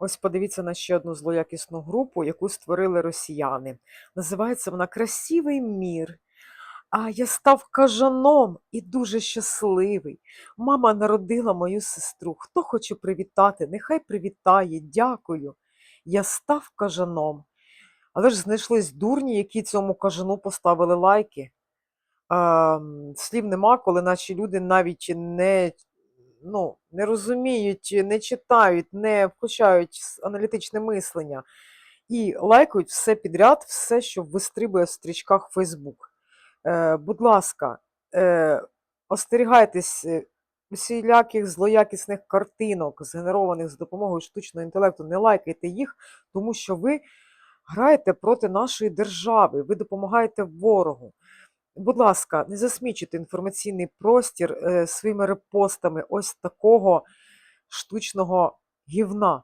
Ось подивіться на ще одну злоякісну групу, яку створили росіяни. Називається вона Красивий мір. А я став кажаном і дуже щасливий. Мама народила мою сестру. Хто хоче привітати, нехай привітає. Дякую. Я став кажаном. Але ж знайшлись дурні, які цьому кажану поставили лайки. А, слів нема, коли наші люди навіть не, ну, не розуміють, не читають, не включають аналітичне мислення і лайкають все підряд, все, що вистрибує в стрічках Facebook. Е, будь ласка, е, остерігайтесь е, усіляких злоякісних картинок, згенерованих за допомогою штучного інтелекту. Не лайкайте їх, тому що ви граєте проти нашої держави, ви допомагаєте ворогу. Будь ласка, не засмічуйте інформаційний простір е, своїми репостами ось такого штучного гівна.